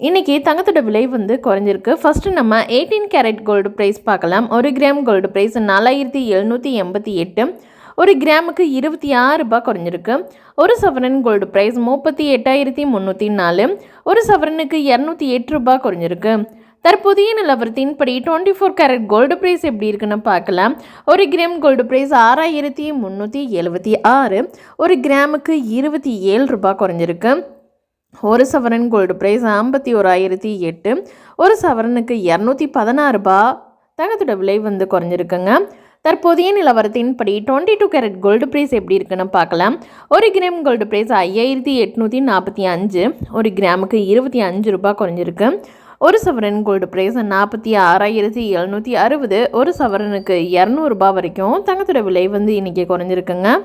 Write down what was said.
இன்றைக்கி தங்கத்தோட விலை வந்து குறைஞ்சிருக்கு. ஃபஸ்ட்டு நம்ம எயிட்டீன் கேரட் கோல்டு ப்ரைஸ் பார்க்கலாம். ஒரு கிராம் கோல்டு ப்ரைஸ் நாலாயிரத்தி எழுநூற்றி எண்பத்தி எட்டு. ஒரு கிராமுக்கு இருபத்தி ஆறு ரூபாய் குறைஞ்சிருக்கு. ஒரு சவரன் கோல்டு ப்ரைஸ் முப்பத்தி எட்டாயிரத்தி முந்நூற்றி நாலு. ஒரு சவரனுக்கு இரநூத்தி எட்டு ரூபாய் குறைஞ்சிருக்கு. தற்போதைய நிலவரத்தின்படி twenty four carat gold price எப்படி இருக்குன்னு பார்க்கலாம். ஒரு கிராம் கோல்டு ப்ரைஸ் ஆறாயிரத்தி முந்நூற்றி எழுபத்தி ஆறு. ஒரு கிராமுக்கு இருபத்தி ஏழு ரூபாய் குறைஞ்சிருக்கு. ஒரு சவரன் கோல்டு ப்ரைஸ் ஐம்பத்தி ஓராயிரத்தி எட்டு. ஒரு சவரனுக்கு இரநூத்தி பதினாறு ரூபா. தங்கத்தோட விலை வந்து குறைஞ்சிருக்குங்க. தற்போதைய நிலவரத்தின்படி twenty two carat gold price எப்படி இருக்குன்னு பார்க்கலாம். ஒரு கிராம் கோல்டு ப்ரைஸ் ஐயாயிரத்தி எட்நூற்றி நாற்பத்தி அஞ்சு. ஒரு கிராமுக்கு இருபத்தி அஞ்சு ரூபாய் குறைஞ்சிருக்கு. ஒரு சவரன் கோல்டு ப்ரைஸ் நாற்பத்தி ஆறாயிரத்தி எழுநூற்றி அறுபது. ஒரு சவரனுக்கு இரநூறுபா வரைக்கும் தங்கத்தோட விலை வந்து இன்றைக்கி குறைஞ்சிருக்குங்க.